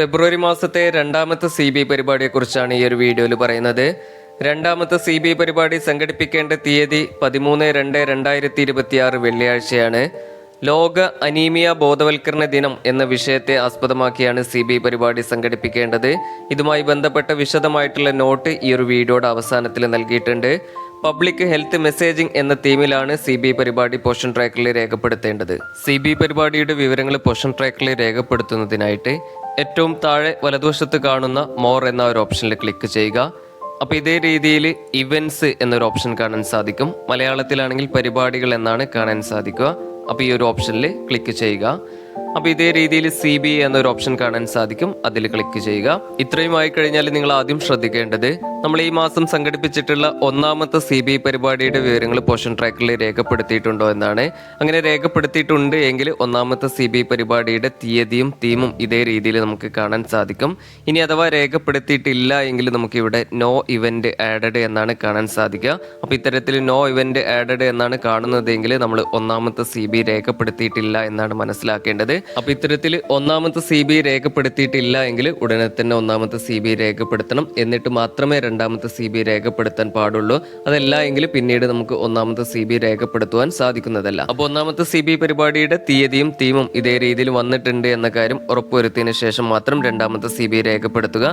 ഫെബ്രുവരി മാസത്തെ രണ്ടാമത്തെ C B പരിപാടിയെക്കുറിച്ചാണ് ഈ ഒരു വീഡിയോയിൽ പറയുന്നത്. രണ്ടാമത്തെ സി ബി പരിപാടി സംഘടിപ്പിക്കേണ്ട തീയതി പതിമൂന്ന് രണ്ട് രണ്ടായിരത്തി ഇരുപത്തിയാറ് വെള്ളിയാഴ്ചയാണ്. ലോക അനീമിയ ബോധവൽക്കരണ ദിനം എന്ന വിഷയത്തെ ആസ്പദമാക്കിയാണ് സി ബി പരിപാടി സംഘടിപ്പിക്കേണ്ടത്. ഇതുമായി ബന്ധപ്പെട്ട വിശദമായിട്ടുള്ള നോട്ട് ഈ ഒരു വീഡിയോയുടെ അവസാനത്തിൽ നൽകിയിട്ടുണ്ട്. പബ്ലിക് ഹെൽത്ത് മെസ്സേജിംഗ് എന്ന തീമിലാണ് സി ബി പരിപാടി പോഷൻ ട്രാക്കറിൽ രേഖപ്പെടുത്തേണ്ടത്. സി ബി പരിപാടിയുടെ വിവരങ്ങൾ പോഷൻ ട്രാക്കറിൽ രേഖപ്പെടുത്തുന്നതിനായിട്ട് ഏറ്റവും താഴെ വലതുവശത്ത് കാണുന്ന മോർ എന്ന ഒരു ഓപ്ഷനിൽ ക്ലിക്ക് ചെയ്യുക. അപ്പോൾ ഇതേ രീതിയിൽ ഇവന്റ്സ് എന്നൊരു ഓപ്ഷൻ കാണാൻ സാധിക്കും. മലയാളത്തിലാണെങ്കിൽ പരിപാടികൾ എന്നാണ് കാണാൻ സാധിക്കുക. അപ്പോൾ ഈ ഒരു ഓപ്ഷനിൽ ക്ലിക്ക് ചെയ്യുക. അപ്പോൾ ഇതേ രീതിയിൽ സി ബി എന്നൊരു ഓപ്ഷൻ കാണാൻ സാധിക്കും. അതിൽ ക്ലിക്ക് ചെയ്യുക. ഇത്രയും ആയി കഴിഞ്ഞാൽ നിങ്ങൾ ആദ്യം ശ്രദ്ധിക്കേണ്ടത് നമ്മൾ ഈ മാസം സംഘടിപ്പിച്ചിട്ടുള്ള ഒന്നാമത്തെ സി ബി പരിപാടിയുടെ വിവരങ്ങൾ പോഷൻ ട്രാക്കിൽ രേഖപ്പെടുത്തിയിട്ടുണ്ടോ എന്നാണ്. അങ്ങനെ രേഖപ്പെടുത്തിയിട്ടുണ്ട് എങ്കിൽ ഒന്നാമത്തെ സി ബി പരിപാടിയുടെ തീയതിയും തീമും ഇതേ രീതിയിൽ നമുക്ക് കാണാൻ സാധിക്കും. ഇനി അഥവാ രേഖപ്പെടുത്തിയിട്ടില്ല എങ്കിൽ നമുക്ക് ഇവിടെ നോ ഇവന്റ് ആഡഡ് എന്നാണ് കാണാൻ സാധിക്കുക. അപ്പോൾ ഇത്തരത്തിൽ നോ ഇവന്റ് ആഡഡ് എന്നാണ് കാണുന്നതെങ്കിൽ നമ്മൾ ഒന്നാമത്തെ സി ബി രേഖപ്പെടുത്തിയിട്ടില്ല എന്നാണ് മനസ്സിലാക്കേണ്ടത്. അപ്പോൾ ഇത്തരത്തിൽ ഒന്നാമത്തെ സി ബി രേഖപ്പെടുത്തിയിട്ടില്ല എങ്കിൽ ഉടനെ തന്നെ ഒന്നാമത്തെ സി ബി രേഖപ്പെടുത്തണം. എന്നിട്ട് മാത്രമേ രണ്ടാമത്തെ സി ബി രേഖപ്പെടുത്താൻ പാടുള്ളൂ. അതല്ല എങ്കിൽ പിന്നീട് നമുക്ക് ഒന്നാമത്തെ സി ബി രേഖപ്പെടുത്തുവാൻ സാധിക്കുന്നതല്ല. അപ്പോൾ ഒന്നാമത്തെ സി ബി പരിപാടിയുടെ തീയതിയും തീമും ഇതേ രീതിയിൽ വന്നിട്ടുണ്ട് എന്ന കാര്യം ഉറപ്പുവരുത്തിയതിനു ശേഷം മാത്രം രണ്ടാമത്തെ സി ബി രേഖപ്പെടുത്തുക.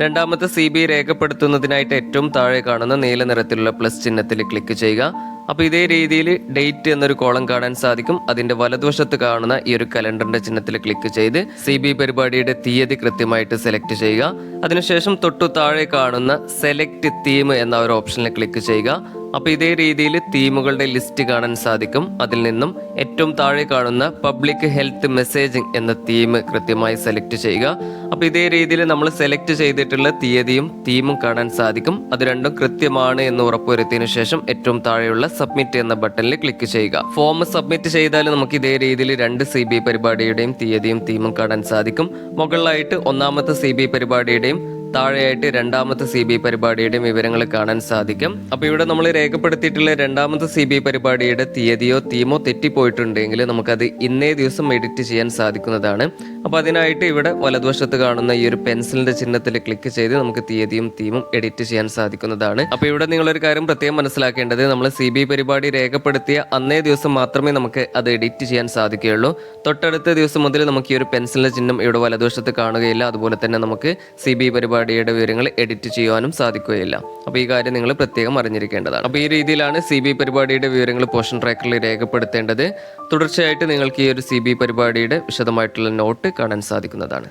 രണ്ടാമത്തെ സി ബി രേഖപ്പെടുത്തുന്നതിനായിട്ട് ഏറ്റവും താഴെ കാണുന്ന നീല നിറത്തിലുള്ള പ്ലസ് ചിഹ്നത്തിൽ ക്ലിക്ക് ചെയ്യുക. അപ്പോൾ ഇതേ രീതിയിൽ ഡേറ്റ് എന്നൊരു കോളം കാണാൻ സാധിക്കും. അതിന്റെ വലതുവശത്ത് കാണുന്ന ഈ ഒരു കലണ്ടറിന്റെ ചിഹ്നത്തിൽ ക്ലിക്ക് ചെയ്ത് സി ബി പരിപാടിയുടെ തീയതി കൃത്യമായിട്ട് സെലക്ട് ചെയ്യുക. അതിനുശേഷം തൊട്ടു താഴെ കാണുന്ന സെലക്ട് തീം എന്ന ഒരു ഓപ്ഷനിൽ ക്ലിക്ക് ചെയ്യുക. അപ്പോൾ ഇതേ രീതിയിൽ തീമുകളുടെ ലിസ്റ്റ് കാണാൻ സാധിക്കും. അതിൽ നിന്നും ഏറ്റവും താഴെ കാണുന്ന പബ്ലിക് ഹെൽത്ത് മെസ്സേജിംഗ് എന്ന തീം കൃത്യമായി സെലക്ട് ചെയ്യുക. അപ്പോൾ ഇതേ രീതിയിൽ നമ്മൾ സെലക്ട് ചെയ്തിട്ടുള്ള തീയതിയും തീമും കാണാൻ സാധിക്കും. അത് രണ്ടും കൃത്യമാണ് എന്ന് ഉറപ്പുവരുത്തിയതിനു ശേഷം ഏറ്റവും താഴെയുള്ള സബ്മിറ്റ് എന്ന ബട്ടണിൽ ക്ലിക്ക് ചെയ്യുക. ഫോം സബ്മിറ്റ് ചെയ്താൽ നമുക്ക് ഇതേ രീതിയിൽ രണ്ട് സി ബി പരിപാടിയുടെയും തീയതിയും തീമും കാണാൻ സാധിക്കും. മുകളിലായിട്ട് ഒന്നാമത്തെ സി ബി പരിപാടിയുടെയും താഴെയായിട്ട് രണ്ടാമത്തെ സി ബി പരിപാടിയുടെയും വിവരങ്ങൾ കാണാൻ സാധിക്കും. അപ്പോൾ ഇവിടെ നമ്മൾ രേഖപ്പെടുത്തിയിട്ടുള്ള രണ്ടാമത്തെ സി ബി പരിപാടിയുടെ തീയതിയോ തീമോ തെറ്റിപ്പോയിട്ടുണ്ടെങ്കിൽ നമുക്കത് ഇന്നേ ദിവസം എഡിറ്റ് ചെയ്യാൻ സാധിക്കുന്നതാണ്. അപ്പോൾ അതിനായിട്ട് ഇവിടെ വലതുവശത്ത് കാണുന്ന ഈ ഒരു പെൻസിലിന്റെ ചിഹ്നത്തിൽ ക്ലിക്ക് ചെയ്ത് നമുക്ക് തീയതിയും തീമും എഡിറ്റ് ചെയ്യാൻ സാധിക്കുന്നതാണ്. അപ്പോൾ ഇവിടെ നിങ്ങളൊരു കാര്യം പ്രത്യേകം മനസ്സിലാക്കേണ്ടത് നമ്മൾ സി ബി പരിപാടി രേഖപ്പെടുത്തിയ അന്നേ ദിവസം മാത്രമേ നമുക്ക് അത് എഡിറ്റ് ചെയ്യാൻ സാധിക്കുകയുള്ളൂ. തൊട്ടടുത്ത ദിവസം മുതൽ നമുക്ക് ഈ ഒരു പെൻസിലിന്റെ ചിഹ്നം ഇവിടെ വലതുവശത്ത് കാണുകയില്ല. അതുപോലെ തന്നെ നമുക്ക് സി ബി പരിപാടിയുടെ വിവരങ്ങൾ എഡിറ്റ് ചെയ്യുവാനും സാധിക്കുകയില്ല. അപ്പോൾ ഈ കാര്യം നിങ്ങൾ പ്രത്യേകം അറിഞ്ഞിരിക്കേണ്ടതാണ്. അപ്പോൾ ഈ രീതിയിലാണ് സി ബി പരിപാടിയുടെ വിവരങ്ങൾ പോഷൻ ട്രാക്കറിൽ രേഖപ്പെടുത്തേണ്ടത്. തുടർച്ചയായിട്ട് നിങ്ങൾക്ക് ഈ ഒരു സി ബി പരിപാടിയുടെ വിശദമായിട്ടുള്ള നോട്ട് കാണാൻ സാധിക്കുന്നതാണ്.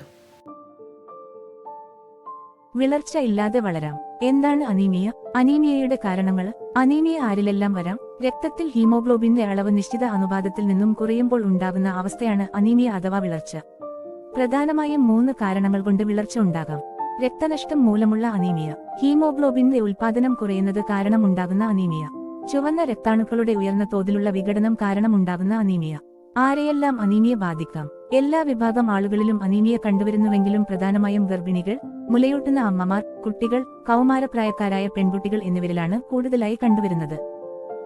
വിളർച്ച ഇല്ലാതെ വളരാം. എന്താണ് അനീമിയ? അനീമിയയുടെ കാരണങ്ങൾ? അനീമിയ ആരിലെല്ലാം വരാം? രക്തത്തിൽ ഹീമോഗ്ലോബിന്റെ അളവ് നിശ്ചിത അനുപാതത്തിൽ നിന്നും കുറയുമ്പോൾ ഉണ്ടാകുന്ന അവസ്ഥയാണ് അനീമിയ അഥവാ വിളർച്ച. പ്രധാനമായും മൂന്ന് കാരണങ്ങൾ കൊണ്ട് വിളർച്ച ഉണ്ടാകാം. രക്തനഷ്ടം മൂലമുള്ള അനീമിയ. ഹീമോഗ്ലോബിന്റെ ഉൽപാദനം കുറയുന്നത് കാരണം ഉണ്ടാകുന്ന അനീമിയ. ചുവന്ന രക്താണുക്കളുടെ ഉയർന്ന തോതിലുള്ള വിഘടനം കാരണമുണ്ടാകുന്ന അനീമിയ. ആരെയെല്ലാം അനീമിയ ബാധിക്കാം? എല്ലാ വിഭാഗം ആളുകളിലും അനീമിയ കണ്ടുവരുന്നുവെങ്കിലും പ്രധാനമായും ഗർഭിണികൾ മുലയൂട്ടുന്ന അമ്മമാർ കുട്ടികൾ കൗമാരപ്രായക്കാരായ പെൺകുട്ടികൾ എന്നിവരിലാണ് കൂടുതലായി കണ്ടുവരുന്നത്.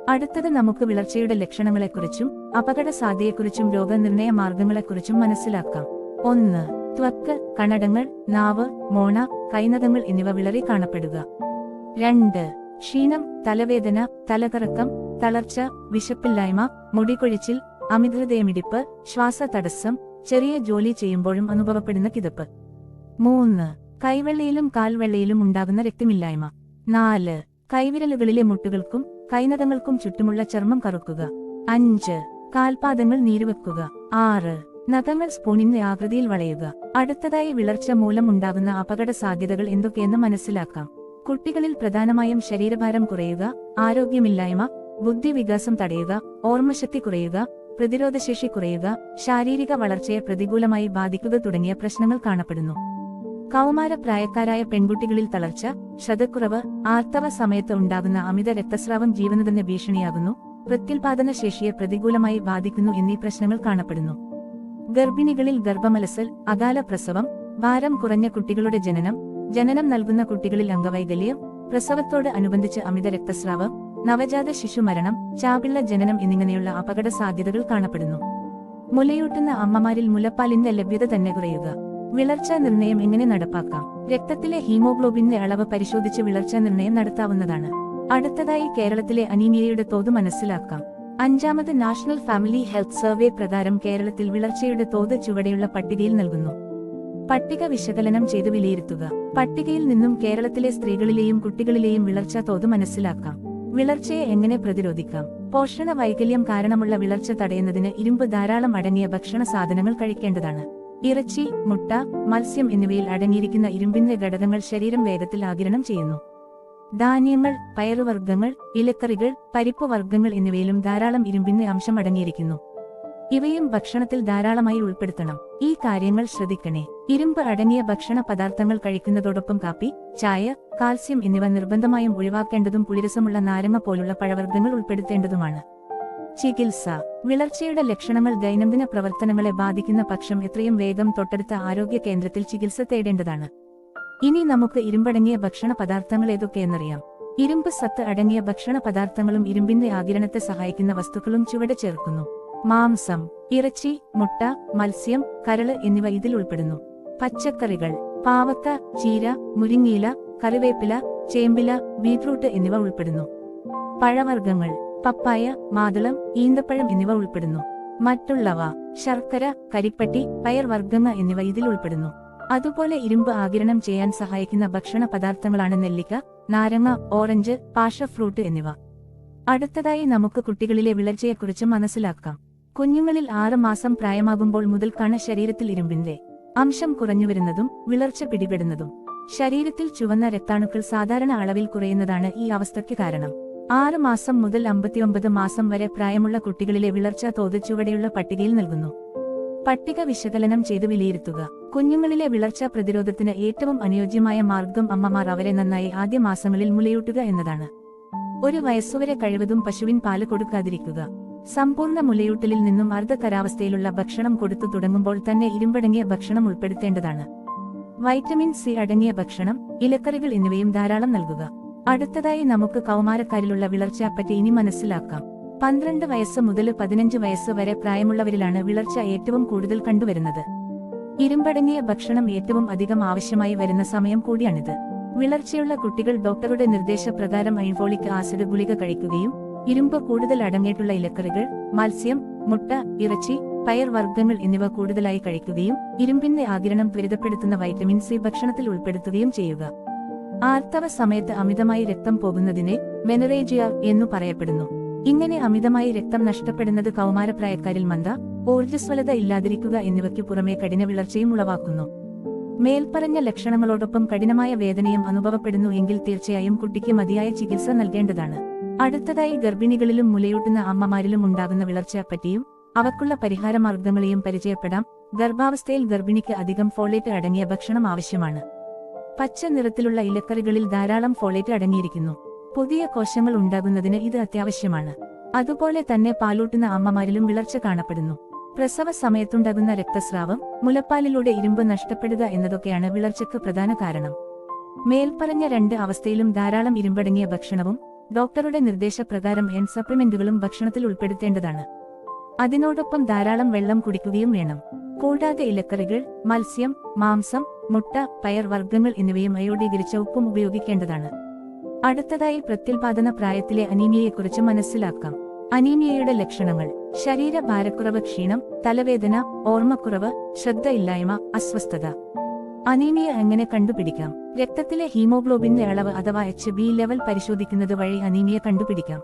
അടുത്തത് നമുക്ക് വിളർച്ചയുടെ ലക്ഷണങ്ങളെക്കുറിച്ചും അപകട സാധ്യതയെക്കുറിച്ചും രോഗനിർണയ മാർഗങ്ങളെക്കുറിച്ചും മനസ്സിലാക്കാം. ഒന്ന് ത്വക്ക് കണടങ്ങൾ നാവ് മോണ കൈനഖങ്ങൾ എന്നിവ വിളറി കാണപ്പെടുക. രണ്ട് ക്ഷീണം തലവേദന തലകറക്കം തളർച്ച വിശപ്പില്ലായ്മ മുടികൊഴിച്ചിൽ അമിതഹൃദയമിടിപ്പ് ശ്വാസതടസ്സം ചെറിയ ജോലി ചെയ്യുമ്പോഴും അനുഭവപ്പെടുന്ന കിതപ്പ്. മൂന്ന് കൈവെള്ളയിലും കാൽവെള്ളയിലും ഉണ്ടാകുന്ന രക്തമില്ലായ്മ. നാല് കൈവിരലുകളിലെ മുട്ടുകൾക്കും കൈനഖങ്ങൾക്കും ചുറ്റുമുള്ള ചർമ്മം കറുക്കുക. അഞ്ച് കാൽപാദങ്ങൾ നീരുവെക്കുക. ആറ് നഖങ്ങൾ സ്പൂണിന്റെ ആകൃതിയിൽ വളയുക. അടുത്തതായി വിളർച്ച മൂലം ഉണ്ടാകുന്ന അപകട സാധ്യതകൾ എന്തൊക്കെയെന്ന് മനസ്സിലാക്കാം. കുട്ടികളിൽ പ്രധാനമായും ശരീരഭാരം കുറയുക ആരോഗ്യമില്ലായ്മ ബുദ്ധിവികാസം തടയുക ഓർമ്മശക്തി കുറയുക പ്രതിരോധശേഷി കുറയുക ശാരീരിക വളർച്ചയെ പ്രതികൂലമായി ബാധിക്കുക തുടങ്ങിയ പ്രശ്നങ്ങൾ കാണപ്പെടുന്നു. കൗമാര പ്രായക്കാരായ പെൺകുട്ടികളിൽ തളർച്ച ശ്രദ്ധക്കുറവ് ആർത്തവ സമയത്ത് ഉണ്ടാകുന്ന അമിത രക്തസ്രാവം ജീവന് തന്നെ ഭീഷണിയാകുന്നു പ്രത്യുൽപാദന ശേഷിയെ പ്രതികൂലമായി ബാധിക്കുന്നു എന്നീ പ്രശ്നങ്ങൾ കാണപ്പെടുന്നു. ഗർഭിണികളിൽ ഗർഭമലസൽ അകാല പ്രസവം ഭാരം കുറഞ്ഞ കുട്ടികളുടെ ജനനം ജനനം നൽകുന്ന കുട്ടികളിൽ അംഗവൈകല്യം പ്രസവത്തോട് അനുബന്ധിച്ച് അമിത രക്തസ്രാവം നവജാത ശിശുമരണം ചാപിള്ള ജനനം എന്നിങ്ങനെയുള്ള അപകട സാധ്യതകൾ കാണപ്പെടുന്നു. മുലയൂട്ടുന്ന അമ്മമാരിൽ മുലപ്പാലിന്റെ ലഭ്യത തന്നെ കുറയുക. വിളർച്ചാ നിർണയം എങ്ങനെ നടപ്പാക്കാം? രക്തത്തിലെ ഹീമോഗ്ലോബിന്റെ അളവ് പരിശോധിച്ച് വിളർച്ചാ നിർണയം നടത്താവുന്നതാണ്. അടുത്തതായി കേരളത്തിലെ അനീമിയയുടെ തോത് മനസ്സിലാക്കാം. അഞ്ചാമത് നാഷണൽ ഫാമിലി ഹെൽത്ത് സർവേ പ്രകാരം കേരളത്തിൽ വിളർച്ചയുടെ തോത് ചുവടെയുള്ള പട്ടികയിൽ നൽകുന്നു. പട്ടിക വിശകലനം ചെയ്ത് വിലയിരുത്തുക. പട്ടികയിൽ നിന്നും കേരളത്തിലെ സ്ത്രീകളിലെയും കുട്ടികളിലെയും വിളർച്ചാ തോത് മനസ്സിലാക്കാം. വിളർച്ചയെ എങ്ങനെ പ്രതിരോധിക്കാം? പോഷണ വൈകല്യം കാരണമുള്ള വിളർച്ച തടയുന്നതിന് ഇരുമ്പ് ധാരാളം അടങ്ങിയ ഭക്ഷണ സാധനങ്ങൾ കഴിക്കേണ്ടതാണ്. ഇറച്ചി മുട്ട മത്സ്യം എന്നിവയിൽ അടങ്ങിയിരിക്കുന്ന ഇരുമ്പിന്റെ ഘടകങ്ങൾ ശരീരം വേഗത്തിൽ ആകിരണം ചെയ്യുന്നു. ധാന്യങ്ങൾ പയറുവർഗങ്ങൾ ഇലക്കറികൾ പരിപ്പ് വർഗങ്ങൾ എന്നിവയിലും ധാരാളം ഇരുമ്പിന്റെ അംശം അടങ്ങിയിരിക്കുന്നു. ഇവയും ഭക്ഷണത്തിൽ ധാരാളമായി ഉൾപ്പെടുത്തണം. ഈ കാര്യങ്ങൾ ശ്രദ്ധിക്കണേ. ഇരുമ്പ് അടങ്ങിയ ഭക്ഷണ പദാർത്ഥങ്ങൾ കഴിക്കുന്നതോടൊപ്പം കാപ്പി ചായ കാൽസ്യം എന്നിവ നിർബന്ധമായും ഒഴിവാക്കേണ്ടതും പുളിരസമുള്ള നാരങ്ങ പോലുള്ള പഴവർഗങ്ങൾ ഉൾപ്പെടുത്തേണ്ടതുമാണ്. ചികിത്സ. വിളർച്ചയുടെ ലക്ഷണങ്ങൾ ദൈനംദിന പ്രവർത്തനങ്ങളെ ബാധിക്കുന്ന പക്ഷം എത്രയും വേഗം തൊട്ടടുത്ത ആരോഗ്യ കേന്ദ്രത്തിൽ ചികിത്സ തേടേണ്ടതാണ്. ഇനി നമുക്ക് ഇരുമ്പടങ്ങിയ ഭക്ഷണ പദാർത്ഥങ്ങൾ ഏതൊക്കെയെന്നറിയാം. ഇരുമ്പ് സത്ത് അടങ്ങിയ ഭക്ഷണ പദാർത്ഥങ്ങളും ഇരുമ്പിന്റെ ആകിരണത്തെ സഹായിക്കുന്ന വസ്തുക്കളും ചുവടെ ചേർക്കുന്നു. മാംസം ഇറച്ചി മുട്ട മത്സ്യം കരൾ എന്നിവ ഇതിൽ ഉൾപ്പെടുന്നു. പച്ചക്കറികൾ പാവക്ക ചീര മുരിങ്ങയില കറിവേപ്പില ചേമ്പില ബീറ്റ്റൂട്ട് എന്നിവ ഉൾപ്പെടുന്നു. പഴവർഗങ്ങൾ പപ്പായ മാതളം ഈന്തപ്പഴം എന്നിവ ഉൾപ്പെടുന്നു. മറ്റുള്ളവ ശർക്കര കരിപ്പട്ടി പയർവർഗങ്ങ എന്നിവ ഇതിൽ ഉൾപ്പെടുന്നു. അതുപോലെ ഇരുമ്പ് ആകിരണം ചെയ്യാൻ സഹായിക്കുന്ന ഭക്ഷണ പദാർത്ഥങ്ങളാണ് നെല്ലിക്ക നാരങ്ങ ഓറഞ്ച് പാഷ ഫ്രൂട്ട് എന്നിവ. അടുത്തതായി നമുക്ക് കുട്ടികളിലെ വിളർച്ചയെക്കുറിച്ച് മനസ്സിലാക്കാം. കുഞ്ഞുങ്ങളിൽ ആറ് മാസം പ്രായമാകുമ്പോൾ കണ ശരീരത്തിൽ ഇരുമ്പിന്റെ അംശം കുറഞ്ഞുവരുന്നതും വിളർച്ച പിടിപെടുന്നതും ശരീരത്തിൽ ചുവന്ന രക്താണുക്കൾ സാധാരണ അളവിൽ കുറയുന്നതാണ് ഈ അവസ്ഥയ്ക്ക് കാരണം. ആറ് മാസം മുതൽ അമ്പത്തിയൊമ്പത് മാസം വരെ പ്രായമുള്ള കുട്ടികളിലെ വിളർച്ച തോത് ചുവടെയുള്ള പട്ടികയിൽ നൽകുന്നു. പട്ടിക വിശകലനം ചെയ്ത് വിലയിരുത്തുക. കുഞ്ഞുങ്ങളിലെ വിളർച്ച പ്രതിരോധത്തിന് ഏറ്റവും അനുയോജ്യമായ മാർഗം അമ്മമാർ അവരെ നന്നായി ആദ്യ മാസങ്ങളിൽ മുലയൂട്ടുക എന്നതാണ്. ഒരു വയസ്സുവരെ കഴിവതും പശുവിൻ പാൽ കൊടുക്കാതിരിക്കുക. സമ്പൂർണ മുലയൂട്ടലിൽ നിന്നും അർദ്ധ അർദ്ധകരാവസ്ഥയിലുള്ള ഭക്ഷണം കൊടുത്തു തുടങ്ങുമ്പോൾ തന്നെ ഇരുമ്പടങ്ങിയ ഭക്ഷണം ഉൾപ്പെടുത്തേണ്ടതാണ്. വൈറ്റമിൻ സി അടങ്ങിയ ഭക്ഷണം ഇലക്കറികൾ എന്നിവയും ധാരാളം നൽകുക. അടുത്തതായി നമുക്ക് കൗമാരക്കാരിലുള്ള വിളർച്ചയെപ്പറ്റി ഇനി മനസ്സിലാക്കാം. പന്ത്രണ്ട് വയസ്സ് മുതൽ പതിനഞ്ച് വയസ്സ് വരെ പ്രായമുള്ളവരിലാണ് വിളർച്ച ഏറ്റവും കൂടുതൽ കണ്ടുവരുന്നത്. ഇരുമ്പടങ്ങിയ ഭക്ഷണം ഏറ്റവും അധികം ആവശ്യമായി വരുന്ന സമയം കൂടിയാണിത്. വിളർച്ചയുള്ള കുട്ടികൾ ഡോക്ടറുടെ നിർദ്ദേശപ്രകാരം അയൺഫോളിക് ആസിഡ് ഗുളിക കഴിക്കുകയും ഇരുമ്പ് കൂടുതൽ അടങ്ങിയിട്ടുള്ള ഇലക്കറികൾ മത്സ്യം മുട്ട ഇറച്ചി പയർ വർഗങ്ങൾ എന്നിവ കൂടുതലായി കഴിക്കുകയും ഇരുമ്പിന്റെ ആകിരണം ത്വരിതപ്പെടുത്തുന്ന വൈറ്റമിൻ സി ഭക്ഷണത്തിൽ ഉൾപ്പെടുത്തുകയും ചെയ്യുക. ആർത്തവ സമയത്ത് അമിതമായി രക്തം പോകുന്നതിനെ മെനറേജിയ എന്നു പറയപ്പെടുന്നു. ഇങ്ങനെ അമിതമായി രക്തം നഷ്ടപ്പെടുന്നത് കൗമാരപ്രായക്കാരിൽ മന്ദ ഊർജസ്വലത ഇല്ലാതിരിക്കുക എന്നിവയ്ക്ക് പുറമെ കഠിന വിളർച്ചയും ഉളവാക്കുന്നു. മേൽപ്പറഞ്ഞ ലക്ഷണങ്ങളോടൊപ്പം കഠിനമായ വേദനയും അനുഭവപ്പെടുന്നു എങ്കിൽ തീർച്ചയായും കുട്ടിക്ക് മതിയായ ചികിത്സ നൽകേണ്ടതാണ്. അടുത്തതായി ഗർഭിണികളിലും മുലയൂട്ടുന്ന അമ്മമാരിലും ഉണ്ടാകുന്ന വിളർച്ചയെപ്പറ്റിയും അവക്കുള്ള പരിഹാര മാർഗങ്ങളെയും പരിചയപ്പെടാം. ഗർഭാവസ്ഥയിൽ ഗർഭിണിക്ക് അധികം ഫോളേറ്റ് അടങ്ങിയ ഭക്ഷണം ആവശ്യമാണ്. പച്ച നിറത്തിലുള്ള ഇലക്കറികളിൽ ധാരാളം ഫോളേറ്റ് അടങ്ങിയിരിക്കുന്നു. പുതിയ കോശങ്ങൾ ഉണ്ടാകുന്നതിന് ഇത് അത്യാവശ്യമാണ്. അതുപോലെ തന്നെ പാലൂട്ടുന്ന അമ്മമാരിലും വിളർച്ച കാണപ്പെടുന്നു. പ്രസവ സമയത്തുണ്ടാകുന്ന രക്തസ്രാവം മുലപ്പാലിലൂടെ ഇരുമ്പ് നഷ്ടപ്പെടുക എന്നതൊക്കെയാണ് വിളർച്ചയ്ക്ക് പ്രധാന കാരണം. മേൽപ്പറഞ്ഞ രണ്ട് അവസ്ഥയിലും ധാരാളം ഇരുമ്പടങ്ങിയ ഭക്ഷണവും ഡോക്ടറുടെ നിർദ്ദേശപ്രകാരം എൻ സപ്ലിമെന്റുകളും ഭക്ഷണത്തിൽ ഉൾപ്പെടുത്തേണ്ടതാണ്. അതിനോടൊപ്പം ധാരാളം വെള്ളം കുടിക്കുകയും വേണം. കൂടാതെ ഇലക്കറികൾ മത്സ്യം മാംസം മുട്ട പയർ വർഗങ്ങൾ എന്നിവയും അയോഡീകരിച്ച ഉപ്പും ഉപയോഗിക്കേണ്ടതാണ്. അടുത്തതായി പ്രത്യുൽപാദന പ്രായത്തിലെ അനീമിയയെക്കുറിച്ച് മനസ്സിലാക്കാം. അനീമിയയുടെ ലക്ഷണങ്ങൾ. ശരീരഭാരക്കുറവ് ക്ഷീണം തലവേദന ഓർമ്മക്കുറവ് ശ്രദ്ധയില്ലായ്മ അസ്വസ്ഥത. അനീമിയ എങ്ങനെ കണ്ടുപിടിക്കാം? രക്തത്തിലെ ഹീമോഗ്ലോബിന്റെ അളവ് അഥവാ എച്ച് ബി ലെവൽ പരിശോധിക്കുന്നത് വഴി അനീമിയ കണ്ടുപിടിക്കാം.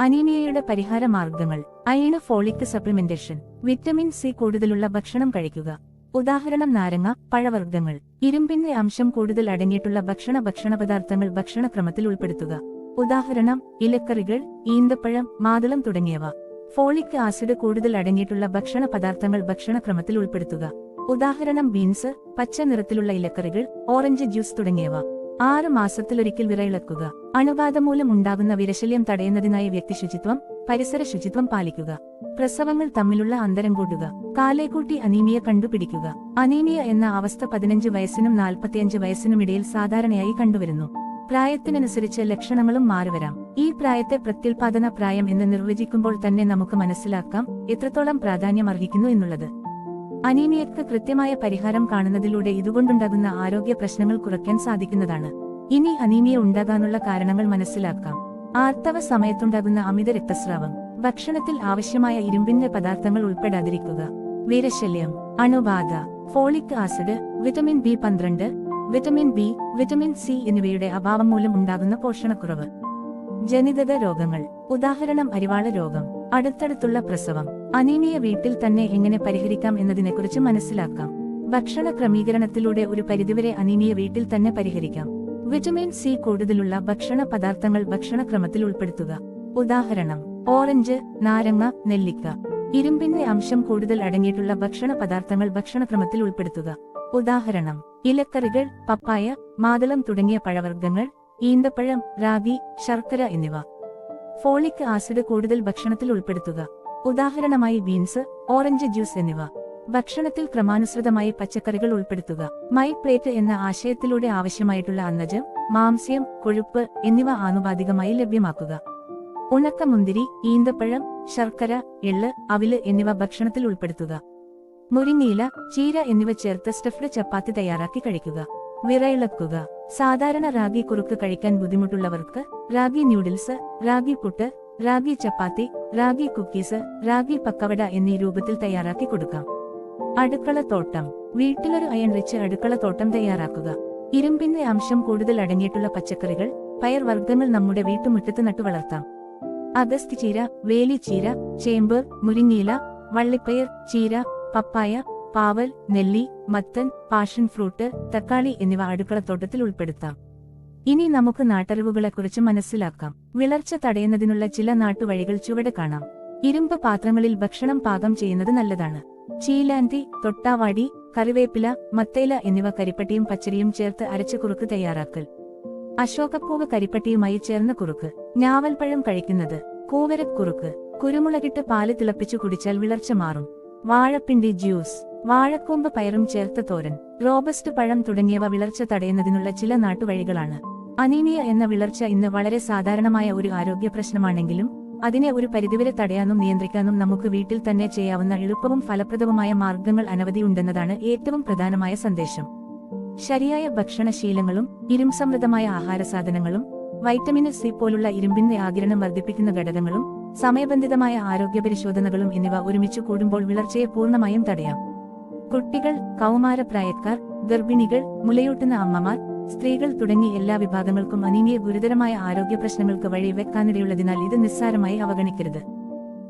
അനീമിയയുടെ പരിഹാര മാർഗങ്ങൾ. Iron folic supplementation. Vitamin C കൂടുതലുള്ള ഭക്ഷണം കഴിക്കുക. ഉദാഹരണം നാരങ്ങ പഴവർഗങ്ങൾ. ഇരുമ്പിന്റെ അംശം കൂടുതൽ അടങ്ങിയിട്ടുള്ള ഭക്ഷണ ഭക്ഷണ പദാർത്ഥങ്ങൾ ഭക്ഷണക്രമത്തിൽ ഉൾപ്പെടുത്തുക. ഉദാഹരണം ഇലക്കറികൾ ഈന്തപ്പഴം മാതളം തുടങ്ങിയവ. ഫോളിക് ആസിഡ് കൂടുതൽ അടങ്ങിയിട്ടുള്ള ഭക്ഷണ പദാർത്ഥങ്ങൾ ഭക്ഷണക്രമത്തിൽ ഉൾപ്പെടുത്തുക. ഉദാഹരണം ബീൻസ് പച്ച നിറത്തിലുള്ള ഇലക്കറികൾ ഓറഞ്ച് ജ്യൂസ് തുടങ്ങിയവ. ആറ് മാസത്തിലൊരിക്കൽ വിറയിളക്കുക അണുബാധ മൂലം ഉണ്ടാകുന്ന വിരശല്യം തടയുന്നതിനായി വ്യക്തി ശുചിത്വം പരിസര ശുചിത്വം പാലിക്കുക. പ്രസവങ്ങൾ തമ്മിലുള്ള അന്തരം കൂട്ടുക. കാലേക്കൂട്ടി അനീമിയ കണ്ടുപിടിക്കുക. അനീമിയ എന്ന അവസ്ഥ പതിനഞ്ച് വയസ്സിനും നാൽപ്പത്തിയഞ്ച് വയസ്സിനും ഇടയിൽ സാധാരണയായി കണ്ടുവരുന്നു. പ്രായത്തിനനുസരിച്ച് ലക്ഷണങ്ങളും മാറിവരാം. ഈ പ്രായത്തെ പ്രത്യുൽപാദന പ്രായം എന്ന് നിർവചിക്കുമ്പോൾ തന്നെ നമുക്ക് മനസ്സിലാക്കാം എത്രത്തോളം പ്രാധാന്യം അർഹിക്കുന്നു എന്നുള്ളത്. അനീമിയക്ക് കൃത്യമായ പരിഹാരം കാണുന്നതിലൂടെ ഇതുകൊണ്ടുണ്ടാകുന്ന ആരോഗ്യ പ്രശ്നങ്ങൾ കുറയ്ക്കാൻ സാധിക്കുന്നതാണ്. ഇനി അനീമിയ ഉണ്ടാകാനുള്ള കാരണങ്ങൾ മനസ്സിലാക്കാം. ആർത്തവ സമയത്തുണ്ടാകുന്ന അമിത രക്തസ്രാവം ഭക്ഷണത്തിൽ ആവശ്യമായ ഇരുമ്പിന്റെ പദാർത്ഥങ്ങൾ ഉൾപ്പെടാതിരിക്കുക. വീരശല്യം അണുബാധ ഫോളിക് ആസിഡ് വിറ്റമിൻ ബി പന്ത്രണ്ട് വിറ്റമിൻ ബി വിറ്റമിൻ സി എന്നിവയുടെ അഭാവം മൂലം ഉണ്ടാകുന്ന പോഷണക്കുറവ്. ജനിതക രോഗങ്ങൾ ഉദാഹരണം അരിവാള രോഗം അടുത്തടുത്തുള്ള പ്രസവം അനീമിയ വീട്ടിൽ തന്നെ എങ്ങനെ പരിഹരിക്കാം എന്നതിനെക്കുറിച്ച് മനസ്സിലാക്കാം. ഭക്ഷണ ക്രമീകരണത്തിലൂടെ ഒരു പരിധിവരെ അനീമിയ വീട്ടിൽ തന്നെ പരിഹരിക്കാം. വിറ്റമിൻ സി കൂടുതലുള്ള ഭക്ഷണ പദാർത്ഥങ്ങൾ ഭക്ഷണക്രമത്തിൽ ഉൾപ്പെടുത്തുക. ഉദാഹരണം ഓറഞ്ച് നാരങ്ങ നെല്ലിക്ക. ഇരുമ്പിന്റെ അംശം കൂടുതൽ അടങ്ങിയിട്ടുള്ള ഭക്ഷണ പദാർത്ഥങ്ങൾ ഭക്ഷണക്രമത്തിൽ ഉൾപ്പെടുത്തുക. ഉദാഹരണം ഇലക്കറികൾ പപ്പായ മാതളം തുടങ്ങിയ പഴവർഗങ്ങൾ ഈന്തപ്പഴം റാഗി ശർക്കര എന്നിവ. ഫോളിക് ആസിഡ് കൂടുതൽ ഭക്ഷണത്തിൽ ഉൾപ്പെടുത്തുക. ഉദാഹരണമായി ബീൻസ് ഓറഞ്ച് ജ്യൂസ് എന്നിവ. ഭക്ഷണത്തിൽ ക്രമാനുസൃതമായി പച്ചക്കറികൾ ഉൾപ്പെടുത്തുക. മൈ പ്ലേറ്റ് എന്ന ആശയത്തിലൂടെ ആവശ്യമായിട്ടുള്ള അന്നജം മാംസ്യം കൊഴുപ്പ് എന്നിവ ആനുപാതികമായി ലഭ്യമാക്കുക. ഉണക്ക മുന്തിരി ഈന്തപ്പഴം ശർക്കര എള്ള് അവിൽ എന്നിവ ഭക്ഷണത്തിൽ ഉൾപ്പെടുത്തുക. മുരിങ്ങയില ചീര എന്നിവ ചേർത്ത് സ്റ്റഫ്ഡ് ചപ്പാത്തി തയ്യാറാക്കി കഴിക്കുക. വിറയിളക്കുക സാധാരണ റാഗി കുറുക്ക് കഴിക്കാൻ ബുദ്ധിമുട്ടുള്ളവർക്ക് റാഗി ന്യൂഡിൽസ് റാഗി പുട്ട് റാഗി ചപ്പാത്തി റാഗി കുക്കീസ് റാഗി പക്കവട എന്നീ രൂപത്തിൽ തയ്യാറാക്കി കൊടുക്കാം. അടുക്കള തോട്ടം. വീട്ടിലൊരു അയൺ വെച്ച് അടുക്കള തോട്ടം തയ്യാറാക്കുക. ഇരുമ്പിന്റെ അംശം കൂടുതൽ അടങ്ങിയിട്ടുള്ള പച്ചക്കറികൾ പയർവർഗങ്ങൾ നമ്മുടെ വീട്ടുമുറ്റത്ത് നട്ടു വളർത്താം. അഗസ്ത് ചീര വേലിച്ചീര ചേമ്പ് മുരിങ്ങയില വള്ളിപ്പയർ ചീര പപ്പായ പാവൽ നെല്ലി മത്തൻ പാഷൻ ഫ്രൂട്ട് തക്കാളി എന്നിവ അടുക്കളത്തോട്ടത്തിൽ ഉൾപ്പെടുത്താം. ഇനി നമുക്ക് നാട്ടറിവുകളെക്കുറിച്ച് മനസ്സിലാക്കാം. വിളർച്ച തടയുന്നതിനുള്ള ചില നാട്ടുവഴികൾ ചുവടെ കാണാം. ഇരുമ്പ് പാത്രങ്ങളിൽ ഭക്ഷണം പാകം ചെയ്യുന്നത് നല്ലതാണ്. ചീലാന്തി തൊട്ടാവാടി കറിവേപ്പില മത്തേല എന്നിവ കരിപ്പട്ടിയും പച്ചരിയും ചേർത്ത് അരച്ച കുറുക്ക് തയ്യാറാക്കൽ. അശോകപ്പൂവ് കരിപ്പട്ടിയുമായി ചേർന്ന കുറുക്ക്. ഞാവൽപ്പഴം കഴിക്കുന്നത്. കൂവരക്കുറുക്ക് കുരുമുളകിട്ട് പാൽ തിളപ്പിച്ചു കുടിച്ചാൽ വിളർച്ച മാറും. വാഴപ്പിണ്ടി ജ്യൂസ്. വാഴക്കൂമ്പ് പയറും ചേർത്ത തോരൻ. റോബസ്റ്റ് പഴം തുടങ്ങിയവ വിളർച്ച തടയുന്നതിനുള്ള ചില നാട്ടുവഴികളാണ്. അനീമിയ എന്ന വിളർച്ച ഇന്ന് വളരെ സാധാരണമായ ഒരു ആരോഗ്യ പ്രശ്നമാണെങ്കിലും അതിനെ ഒരു പരിധിവരെ തടയാനും നിയന്ത്രിക്കാനും നമുക്ക് വീട്ടിൽ തന്നെ ചെയ്യാവുന്ന എളുപ്പവും ഫലപ്രദവുമായ മാർഗങ്ങൾ അനവധിയുണ്ടെന്നതാണ് ഏറ്റവും പ്രധാനമായ സന്ദേശം. ശരിയായ ഭക്ഷണശീലങ്ങളും ഇരുംസമൃദ്ധമായ ആഹാരസാധനങ്ങളും വൈറ്റമിൻ സി പോലുള്ള ഇരുമ്പിന്റെ ആകിരണം വർദ്ധിപ്പിക്കുന്ന ഘടകങ്ങളും സമയബന്ധിതമായ ആരോഗ്യ പരിശോധനകളും എന്നിവ ഒരുമിച്ച് കൂടുമ്പോൾ വിളർച്ചയെ പൂർണമായും തടയാം. കുട്ടികൾ കൗമാരപ്രായക്കാർ ഗർഭിണികൾ മുലയൂട്ടുന്ന അമ്മമാർ സ്ത്രീകൾ തുടങ്ങി എല്ലാ വിഭാഗങ്ങൾക്കും അനീമിയ ഗുരുതരമായ ആരോഗ്യ പ്രശ്നങ്ങൾക്ക് വഴി വെക്കാനിടയുള്ളതിനാൽ ഇത് നിസ്സാരമായി അവഗണിക്കരുത്.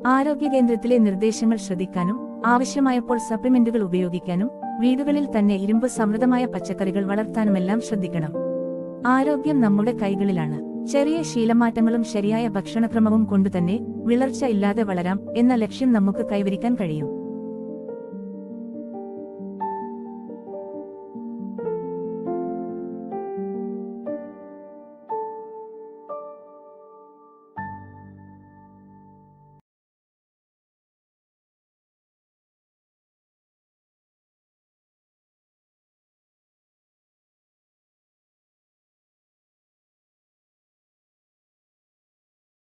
ആരോഗ്യ കേന്ദ്രത്തിലെ നിർദ്ദേശങ്ങൾ ശ്രദ്ധിക്കാനും ആവശ്യമായപ്പോൾ സപ്ലിമെന്റുകൾ ഉപയോഗിക്കാനും വീടുകളിൽ തന്നെ ഇരുമ്പ് സമൃദ്ധമായ പച്ചക്കറികൾ വളർത്താനുമെല്ലാം ശ്രദ്ധിക്കണം. ആരോഗ്യം നമ്മുടെ കൈകളിലാണ്. ചെറിയ ശീലമാറ്റങ്ങളും ശരിയായ ഭക്ഷണക്രമവും കൊണ്ടുതന്നെ വിളർച്ച ഇല്ലാതെ വളരാം എന്ന ലക്ഷ്യം നമുക്ക് കൈവരിക്കാൻ കഴിയും.